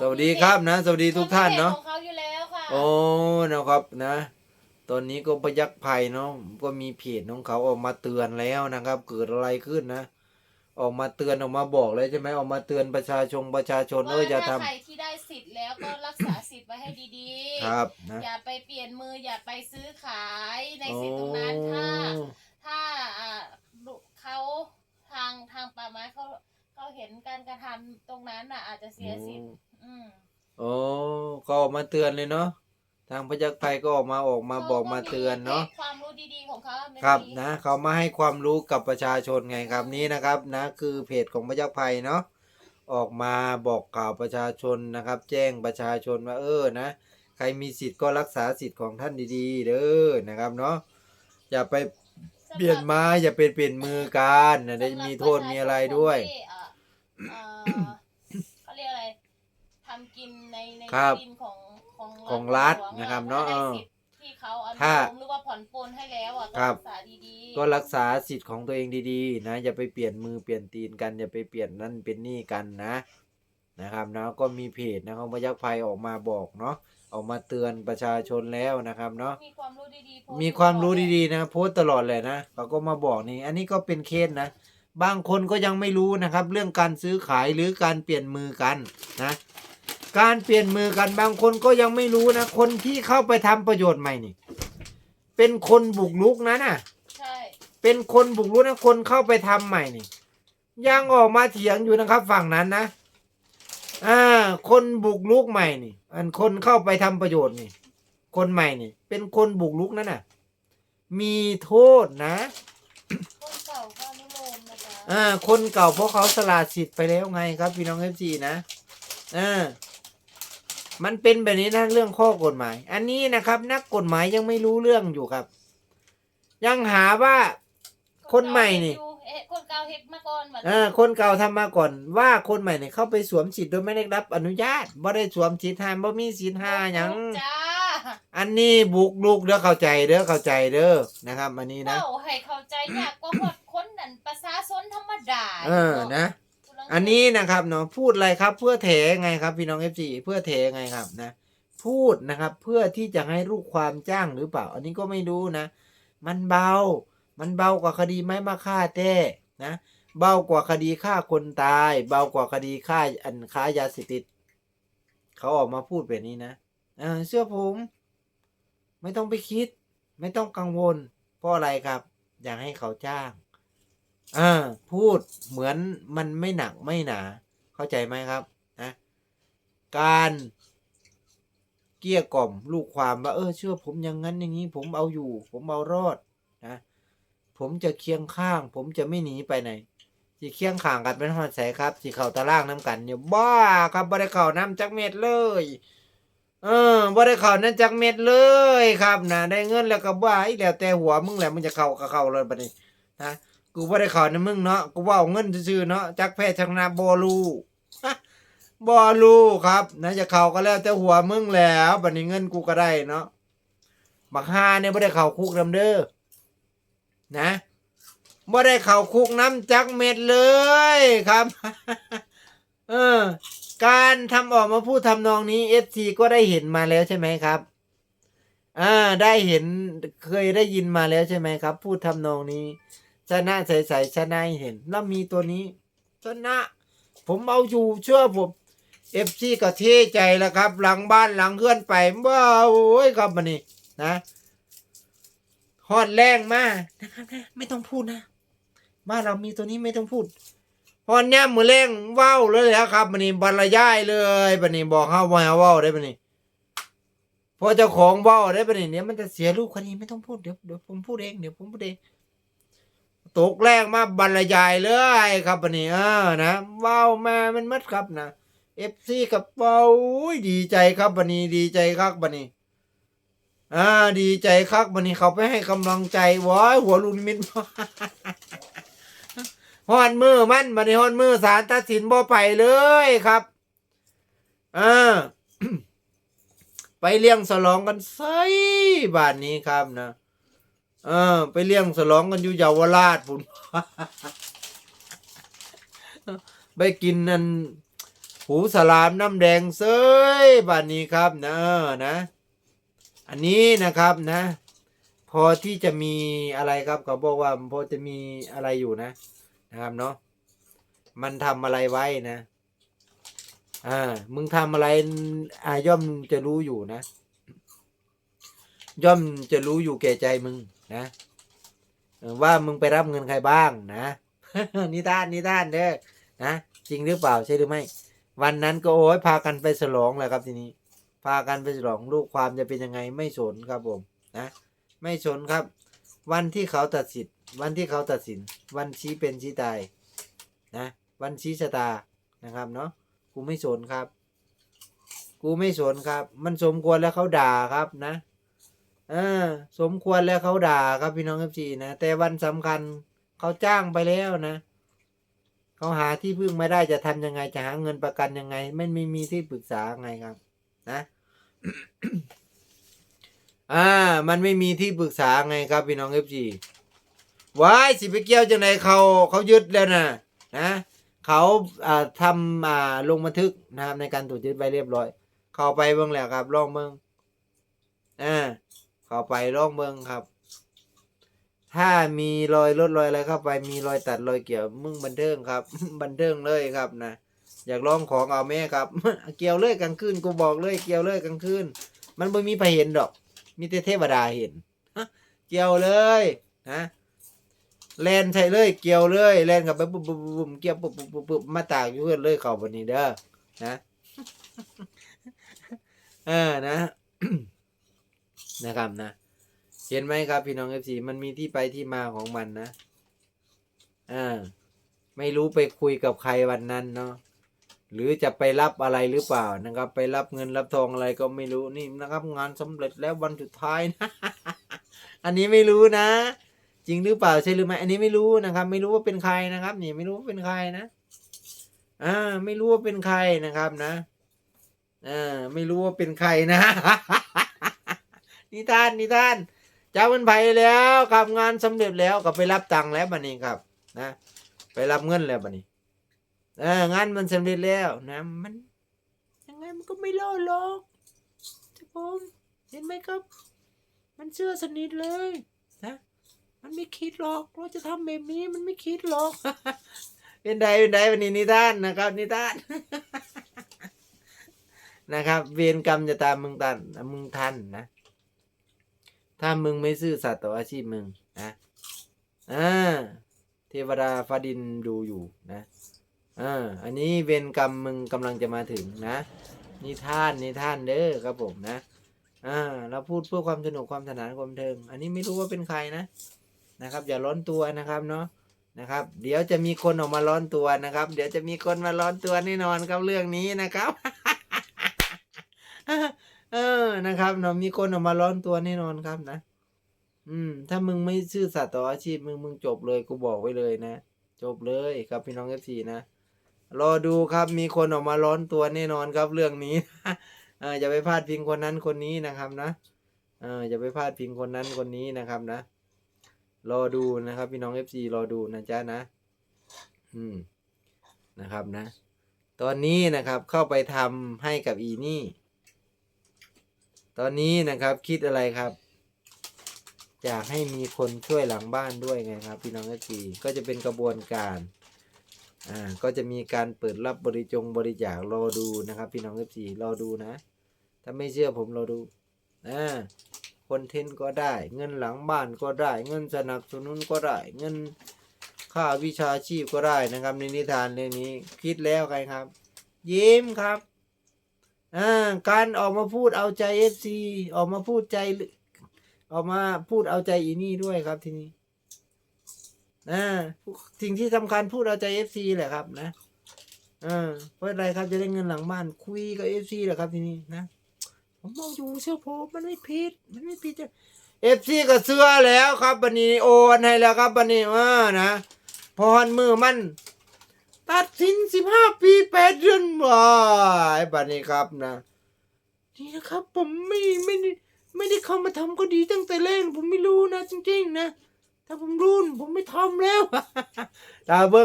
สวัสดีครับนะ สวัสดีทุกท่านเนาะของเขาอยู่แล้วค่ะโอ้นะครับนะ ตอนนี้ก็พยักภัยเนาะก็มีเพจของเขาออกมาเตือนแล้วนะครับ เกิดอะไรขึ้นนะ ออกมาเตือนออกมาบอกเลยใช่ไหมออกมาเตือนประชาชนประชาชนเอออย่าว่าทำถ้าใครที่ได้สิทธิ์แล้วก็รักษาสิทธิ์ไว้ให้ดีๆครับนะอย่าไปเปลี่ยนมืออย่าไปซื้อขายในสิทธิ์ตรงนั้นถ้าโอ้ถ้าอ่าเขาทางทางป่าไม้เขาเขาเห็นการกระทำตรงนั้นน่ะอาจจะเสียสิทธิ์ อืมโอ้ก็ออกมาเตือนเลยเนาะทางพยักภัยก็ออกมาออกมาบอกมาเตือนเนาะขความรู้ดีๆของเขาไม่ครับมีนะเขามาให้ความรู้กับประชาชนไงครับนี้นะครับนะคือเพจของพยักภัยเนาะออกมาบอกกล่าวประชาชนนะครับ แจ้งประชาชนว่าเออนะใครมีสิทธิ์ก็รักษาสิทธิ์ของท่านดีๆเด้อนะครับเนาะอย่าไปเปลี่ยนไม้อย่าเป็นเปลี่ยนมือกันนะได้มีโทษมีอะไรด้วย สำหรับประชาชนที่เอ่อเอ่อเขาเรียกอะไรทำ กินในในครับดินของของของรัฐหลวงนะครับถ้เนาะได้เออสิทธิ์ที่เขาอนุถ้าโลมหรือว่าผ่อนปลนให้แล้วอะก็ครับรักษาดีๆ ก็รักษาสิทธิ์ของตัวเองดีๆ นะอย่าไปเปลี่ยนมือเปลี่ยนตีนกันอย่าไปเปลี่ยนนั่นเป็นนี่กันนะนะครับนะก็มีเพจนะครับพยักภัยออกมาบอกเนาะออกมาเตือนประชาชนแล้วนะครับเนาะมีความรู้ดีๆโพสต์มีความรู้ดีๆนะโพสต์ตลอดเลยนะเขาก็มาบอกนี่อันนี้ก็เป็นเคสนะ บางคนก็ยังไม่รู้นะครับ เรื่องการซื้อขายหรือการเปลี่ยนมือกันนะ การเปลี่ยนมือกันบางคนก็ยังไม่รู้นะ คนที่เข้าไปทำประโยชน์ใหม่นี่ เป็นคนบุกลุกนะน่ะ ใช่ เป็นคนบุกรุกนะคนเข้าไปทำใหม่นี่ยังออกมาเถียงอยู่นะครับ ฝั่งนั้นนะอ่า คนบุกรุกใหม่นี่ อันคนเข้าไปทำประโยชน์นี่ คนใหม่นี่ เป็นคนบุกรุกนั่นน่ะ มีโทษนะคนเก่าก็อนุโลมนะคะอ่า คนเก่าเพราะเขาสละสิทธิ์ไปแล้วไงครับ พี่น้องเอฟซีนะอ่า มันเป็นแบบนี้นะเรื่องข้อกฎหมาย อันนี้นะครับ นักกฎหมายยังไม่รู้เรื่องอยู่ครับ ยังหาว่าคนใหม่นี่เก่าเฮ็ดอยู่เอ๊ะคนเก่าเฮ็ดมาก่อนบัดเออคนเก่าทำมาก่อน ว่าคนใหม่เนี่ยเข้าไปสวมสิทธิ์โดยไม่ได้รับอนุญาตบ่ได้สวมสิทธิ์ห้ามบ่มีสิทธิ์ห้าหยังจ้าอันนี้บุกลุกเด้อเข้าใจเด้อเข้าใจเด้อนะครับอันนี้นะเล่าให้เข้าใจยากกว่าคนคนนั่นประชาชนธรรมดาเออนะ อันนี้นะครับเนาะพูดอะไรครับ เพื่อเถไงครับ พี่น้องเอฟซีเพื่อเถไงครับนะ พูดนะครับเพื่อที่จะให้ลูกความจ้างหรือเปล่า อันนี้ก็ไม่รู้นะ มันเบา มันเบากว่าคดีไม้มาฆ่าแต้นะ เบากว่าคดีฆ่าคนตาย เบากว่าคดีฆ่าอันค้ายาเสพติดเขาออกมาพูดแบบนี้นะเออเชื่อผมไม่ต้องไปคิด ไม่ต้องกังวลเพราะอะไรครับ อยากให้เขาจ้าง อ่าพูดเหมือนมันไม่หนักไม่หนา เข้าใจไหมครับนะการเกลี้ยกล่อมลูกความว่าเออเชื่อผมอย่างนั้นอย่างนี้ผมเอาอยู่ ผมเอารอดนะผมจะเคียงข้าง ผมจะไม่หนีไปไหนสิเคียงข้างกันเป็นหอดใสครับสิเข่าตารางน้ำกันเนี่ยบ้าครับบ่ได้เข่าน้ำจักเม็ดเลยเออบ่ได้เข่านั้นจักเม็ดเลยครับนะได้เงินแล้วก็บ้าอีกแล้วแต่หัวมึงแหละมึงจะเข่าก็เข่าเลยบัดนี้นะ กูบ่ได้เข่านะมึงเนาะกูว่าเอาเงินซื่อๆเนาะจักแพ้ชักนาบ่รู้ฮะบ่รู้ครับนะจะเข่าก็แล้วแต่หัวมึงแล้วบัดนี้เงินกูก็ได้เนาะบักฮาเนี่ยบ่ได้เข่าคุกนำเด้อนะบ่ได้เข่าคุกน้ำจักเม็ดเลยครับ เออ การทำออกมาพูดทำนองนี้เอฟซีก็ได้เห็นมาแล้วใช่ไหมครับอ่าได้เห็นเคยได้ยินมาแล้วใช่ไหมครับ พูดทำนองนี้ ชนะใสๆชนะให้เห็น แล้วมีตัวนี้ ชนะ ผมเอาอยู่เชื่อผมเอฟซีก็เทใจแล้วครับ หลังบ้านหลังเพื่อนไปว้าวโอ้ยครับมันนี่นะฮอดแรงมากนะครับนะไม่ต้องพูดนะบ้านเรามีตัวนี้ไม่ต้องพูดฮอดย่ำมือแรงเว้าวเลยแหล้วครับบันนี้บรรยายเลยบันนี้บอกเฮาว่าเว้าวได้บันนี้พอเจ้าของเว้าวได้บันนี้เนี่ยมันจะเสียรูปคดีไม่ต้องพูดเดี๋ยวเดี๋ยวผมพูดเองเดี๋ยวผมพูดเอง ตกแรงมาบรรยายเลยครับบันนี้เออนะว้าวมามันมัดครับนะเอฟซีกับเว้าอุ้ยดีใจครับบันนี้ดีใจครับบันนี้อ่าดีใจคักวันนี้เขาไปให้กำลังใจว้ายหัวลุนมินฮอนมือมันบันนี้ฮอนมือสารตัดสินบ่ไปเลยครับอ่าไปเลี้ยงสลองกันไซบ้านนี้ครับนะ เออ ไปเลี้ยงสลองกันอยู่เยาวราชพุ่นไปกินนั่นหูสลามน้ำแดงเซยบัดนี้ครับนะนะ อันนี้นะครับนะ พอที่จะมีอะไรครับเขาบอกว่าพอจะมีอะไรอยู่นะ นะครับเนาะมันทำอะไรไว้นะ อ่า มึงทำอะไรอ่าย่อมจะรู้อยู่นะ ย่อมจะรู้อยู่แก่ใจมึง นะว่ามึงไปรับเงินใครบ้างนะนิทานนิทานเด้อนะจริงหรือเปล่าใช่หรือไม่ วันนั้นก็โอ้ยพากันไปฉลองแหละครับทีนี้ พากันไปฉลองลูกความจะเป็นยังไงไม่สนครับผมนะไม่สนครับ วันที่เขาตัดสินวันที่เขาตัดสิน วันชี้เป็นชี้ตายนะวันชี้ชะตานะครับเนาะกูไม่สนครับ กูไม่สนครับ มันสมควรแล้วเขาด่าครับนะ เออ สมควรแล้วเขาด่าครับพี่น้องเอฟซีนะ แต่วันสำคัญเขาจ้างไปแล้วนะเขาหาที่พึ่งไม่ได้จะทำยังไงจะหาเงินประกันยังไง ไม่ไม่มีที่ปรึกษาไงครับ นะอ่า มันไม่มีที่ปรึกษาไงครับพี่น้องเอฟซีว้ายสิไปเกี่ยวจังไหนเขาเขายึดแล้วนะนะเขาอ่าทำอ่าลงบันทึกนะครับในการตรวจยึดไปเรียบร้อย เข้าไปเบิ่งแล้วครับลองเบิ่งอ่า เข้าไปลองเบิ่งครับ ถ้ามีรอยรถรอยอะไรเข้าไป มีรอยตัดรอยเกี่ยวมึงบันเทิงครับ บันเทิงเลยครับนะอยากลองของเอาแม่ครับ เกี่ยวเลยกลางคืนกูบอกเลยเกี่ยวเลยกลางคืนมันไม่มีใครเห็นดอก มีแต่เทวดาเห็นเกี่ยวเลยนะแลนใช่เลย เกี่ยวเลยแลนกับไปปุ๊บปุ๊บปุ๊บปุ๊บเกี่ยวปุ๊บปุ๊บปุ๊บปุ๊บมาตากอยู่เพื่อนเลยเขาวันนี้เด้อนะ เออนะ นะครับนะ เห็นไหมครับพี่น้องเอฟซีมันมีที่ไปที่มาของมันนะอ่าไม่รู้ไปคุยกับใครวันนั้นเนาะหรือจะไปรับอะไรหรือเปล่านะครับ ไปรับเงินรับทองอะไรก็ไม่รู้นี่นะครับ งานสำเร็จแล้ววันสุดท้ายนะอันนี้ไม่รู้นะ จริงหรือเปล่าใช่หรือไม่อันนี้ไม่รู้นะครับ ไม่รู้ว่าเป็นใครนะครับ นี่ไม่รู้ว่าเป็นใครนะอ่าไม่รู้ว่าเป็นใครนะครับนะอ่าไม่รู้ว่าเป็นใครนะ นิทานนิทานเจ้ามันไปแล้วครับงานสำเร็จแล้วก็ไปรับตังค์แล้วบัดนี้ครับ นะ ไปรับเงินแล้วบัดนี้เอองานมันสำเร็จแล้วนะมันยังไงมันก็ไม่รอดหรอกท่านผมเห็นไหมครับ มันเชื่อสนิทเลยนะมันไม่คิดหรอกว่าจะทำแบบนี้มันไม่คิดหรอก เป็นใดเป็นใดวันนี้นิทานนะครับ นิทานนะครับ เวรกรรมจะตามมึงตันมึงทันนะ ถ้ามึงไม่ซื่อสัตย์ต่ออาชีพมึงนะอ่าเทวดาฟ้าดินดูอยู่นะอ่าอันนี้เวรกรรมมึงกำลังจะมาถึงนะนิทานนิทานเด้อครับผมนะอ่าเราพูดเพื่อความสนุกความสนานความเทิงอันนี้ไม่รู้ว่าเป็นใครนะนะครับ อย่าร้อนตัวนะครับเนาะนะครับ เดี๋ยวจะมีคนออกมาร้อนตัวนะครับ เดี๋ยวจะมีคนมาร้อนตัวแน่นอนครับเรื่องนี้นะครับ นะครับเนาะมีคนออกมาร้อนตัวแน่นอนครับนะ อืม ถ้ามึงไม่ซื่อสัตย์ต่ออาชีพมึงมึงจบเลยกูบอกไว้เลยนะ จบเลยครับพี่น้องเอฟซีนะ รอดูครับมีคนออกมาร้อนตัวแน่นอนครับเรื่องนี้เอออย่าไปพลาดพิงคนนั้นคนนี้นะครับนะ เอออย่าไปพลาดพิงคนนั้นคนนี้นะครับนะ รอดูนะครับ พี่น้องเอฟซีรอดูนะจ๊ะนะ อืมนะครับนะ ตอนนี้นะครับเข้าไปทำให้กับอีนี่ ตอนนี้นะครับคิดอะไรครับ อยากให้มีคนช่วยหลังบ้านด้วยไงครับ พี่น้องเอฟีก็จะเป็นกระบวนการอ่าก็จะมีการเปิดรับบริจงบริจาครอดูนะครับ พี่น้องเอฟีรอดูนะ ถ้าไม่เชื่อผมรอดูอ่าคอนเทนต์ก็ได้ เงินหลังบ้านก็ได้ เงินสนับสนุนก็ได้ เงินค่าวิชาชีพก็ได้นะครับในนิทานเรื่องนี้คิดแล้วใครครับ ยิ้มครับ การออกมาพูดเอาใจเอฟซีออกมาพูดใจ ออกมาพูดเอาใจอีนี่ด้วยครับทีนี้อ่าสิ่งที่สำคัญพูดเอาใจเอฟซีแหละครับ นะอ่าเพราะอะไรครับจะได้เงินหลังบ้านคุยกับเอฟซีแหละครับทีนี้นะผมมองอยู่เชื่อผมมันไม่ผิดมันไม่ผิดจะเอฟซีก็เสื้อแล้วครับบันนี้โอนให้แล้วครับบันนี้ว่านะพรมือมัน ตัดสินสิบห้าปีแปดเดือนว้ายบัดนี้ครับนะนี่นะครับ ผมไม่ไม่ไม่ได้เข้ามาทำก็ดีตั้งแต่แรกผมไม่รู้นะ จริง ๆ นะ ถ้าผมรู้ผมไม่ทำแล้วตาเบิ